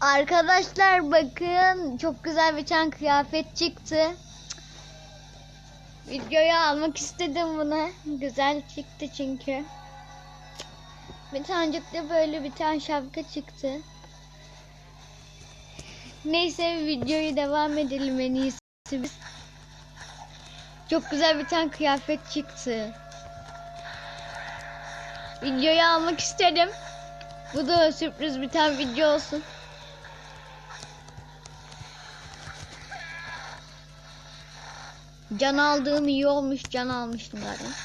Arkadaşlar bakın çok güzel bir tane kıyafet çıktı. Videoya almak istedim bunu. Güzel çıktı çünkü. Bir tanecik de böyle bir tane şapka çıktı. Neyse videoyu devam edelim en iyisi. Çok güzel bir tane kıyafet çıktı. Videoyu almak istedim. Bu da sürpriz bir tane video olsun. Can aldığım iyi olmuş. Can almıştım zaten.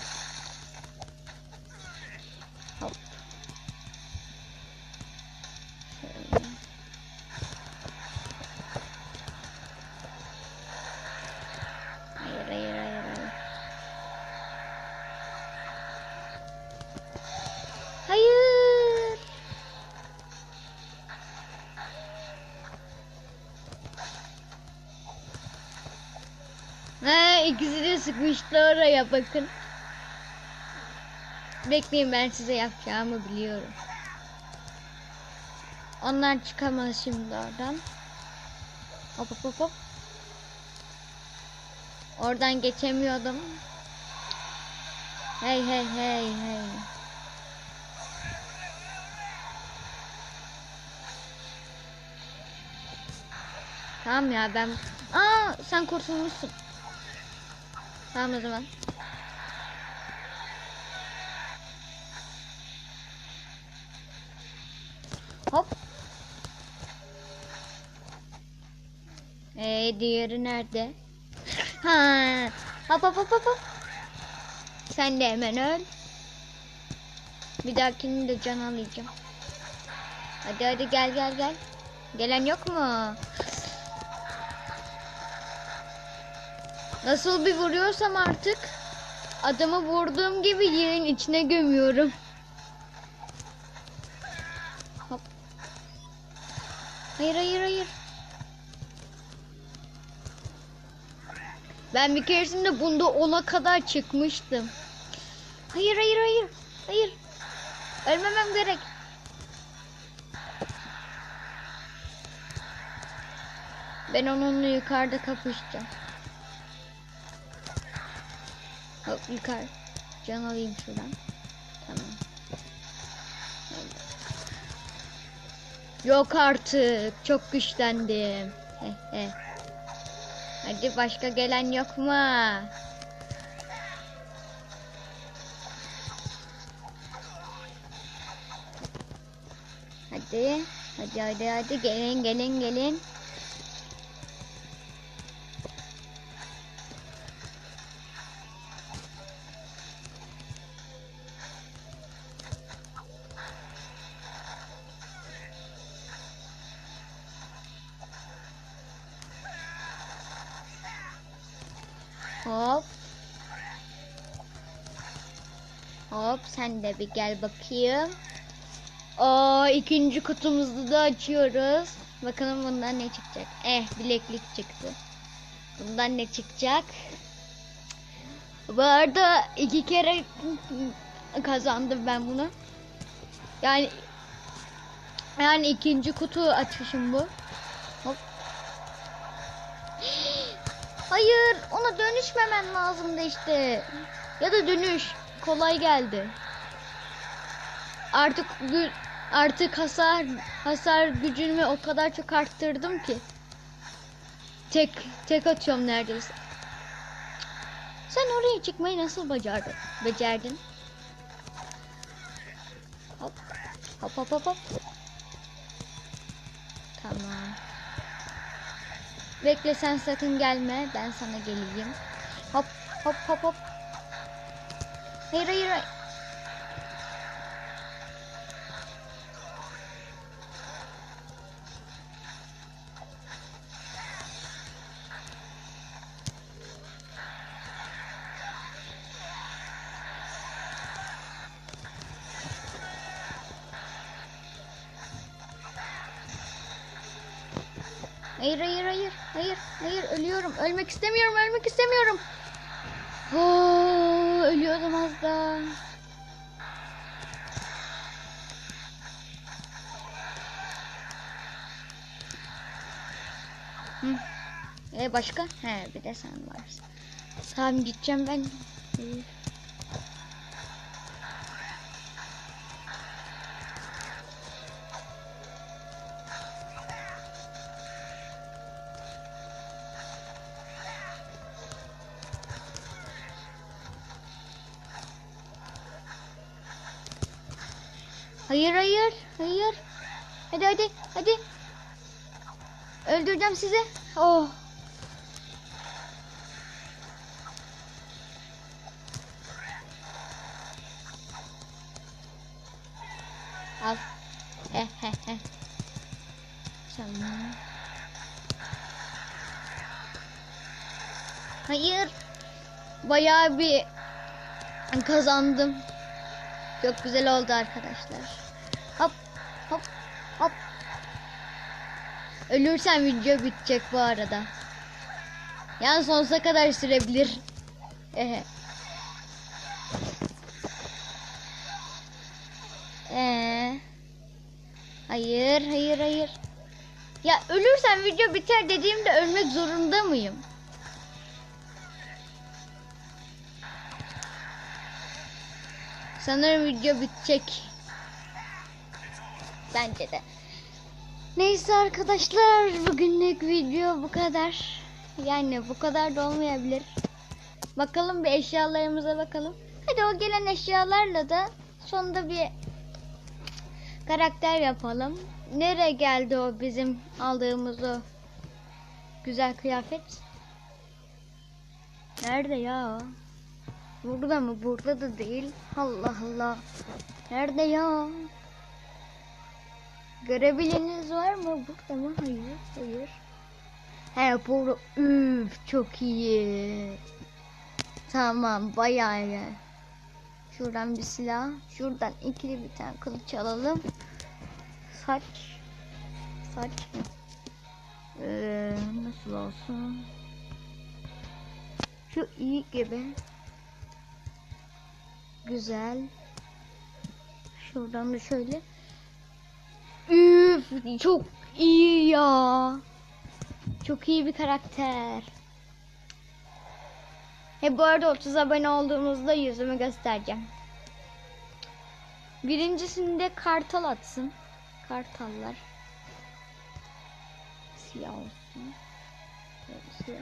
İkisi de sıkmıştı oraya bakın. Bekleyin ben size yapacağımı biliyorum. Onlar çıkamaz şimdi oradan. Hop hop hop hop. Oradan geçemiyordum. Hey hey hey hey. Tamam ya ben... Aa sen kurtulmuşsun. Tamam o zaman. Hop. Ee, diğeri nerede? Ha. Hop hop hop hop. Sen de hemen öl. Bir dahakini de can alacağım. Hadi hadi gel gel gel. Gelen yok mu? Nasıl bir vuruyorsam artık adamı vurduğum gibi yerin içine gömüyorum. Hop. Hayır hayır hayır. Ben bir keresinde bunda ona kadar çıkmıştım. Hayır hayır hayır. Hayır. Ölmemem gerek. Ben onunla yukarıda kapışacağım. Hop yukarı. Can alayım şuradan. Tamam. Yok artık. Çok güçlendim. He he. Hadi başka gelen yok mu? Hadi. Hadi hadi hadi gelin gelin gelin. Hop. Hop sen de bir gel bakayım. Aa ikinci kutumuzu da açıyoruz. Bakalım bundan ne çıkacak. Eh bileklik çıktı. Bundan ne çıkacak? Bu arada iki kere kazandım ben bunu. Yani yani ikinci kutu açışım bu. Hayır, ona dönüşmemen lazımdı işte. Ya da dönüş. Kolay geldi. Artık artık hasar hasar gücümü o kadar çok arttırdım ki. Tek tek atıyorum neredeyse. Sen oraya çıkmayı nasıl becerdin? Becerdin. Hop. Hop hop hop hop. Tamam. Bekle sen sakın gelme. Ben sana geleyim. Hop hop hop hop. Hayır hayır hayır. Hayır hayır hayır. Hayır ölüyorum. Ölmek istemiyorum. Ölmek istemiyorum. Oo, ölüyordum az daha. Hı. E başka? He bir de sen varsın. Tamam gideceğim ben. Üf. Hayır hayır hayır. Hadi hadi hadi. Öldüreceğim sizi. Oh. Al. He he he. Tamam. Hayır. Bayağı bir kazandım. Çok güzel oldu arkadaşlar. Hop hop hop. Ölürsem video bitecek bu arada. Yani sonsuza kadar sürebilir. Ehe. Ee, hayır, hayır, hayır. Ya ölürsem video biter dediğimde ölmek zorunda mıyım? Sanırım video bitecek. Bence de. Neyse arkadaşlar bugünlük video bu kadar. Yani bu kadar da olmayabilir. Bakalım bir eşyalarımıza bakalım. Hadi o gelen eşyalarla da sonunda bir karakter yapalım. Nereye geldi o bizim aldığımız o güzel kıyafet? Nerede ya? Burada mı? Burada da değil. Allah Allah. Nerede ya? Görebileniz var mı? Burada mı? Hayır. Hayır. He burada. Üf çok iyi. Tamam bayağı iyi. Şuradan bir silah. Şuradan ikili bir tane kılıç alalım. Saç. Saç. Ee, nasıl olsun? Şu iyi gibi. Güzel. Şuradan da şöyle. Üf çok iyi ya. Çok iyi bir karakter. He bu arada 30 abone olduğumuzda yüzümü göstereceğim. Birincisinde kartal atsın. Kartallar. Siyah olsun. Siyah.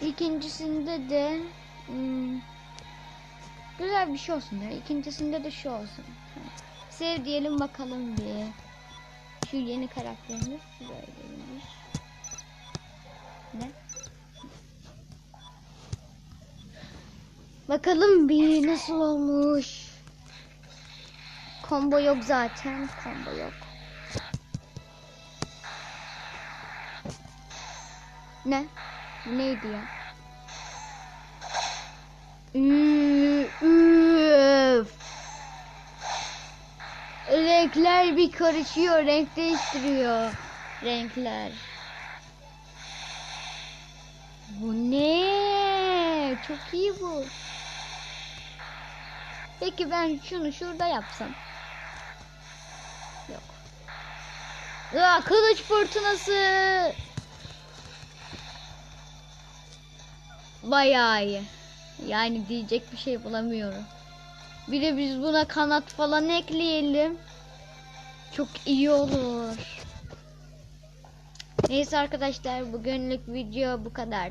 İkincisinde de hmm, güzel bir şey olsun. Ya. İkincisinde de şu olsun. Sev diyelim bakalım bir. Şu yeni karakterimiz böyleymiş. Ne? Bakalım bir nasıl olmuş. Combo yok zaten. Combo yok. Ne? Neydi ya? Renkler bir karışıyor. Renk değiştiriyor. Renkler. Bu ne? Çok iyi bu. Peki ben şunu şurada yapsam. Yok. Aa, kılıç fırtınası. Bayağı iyi. Yani diyecek bir şey bulamıyorum. Bir de biz buna kanat falan ekleyelim. Çok iyi olur. Neyse arkadaşlar bugünlük video bu kadar.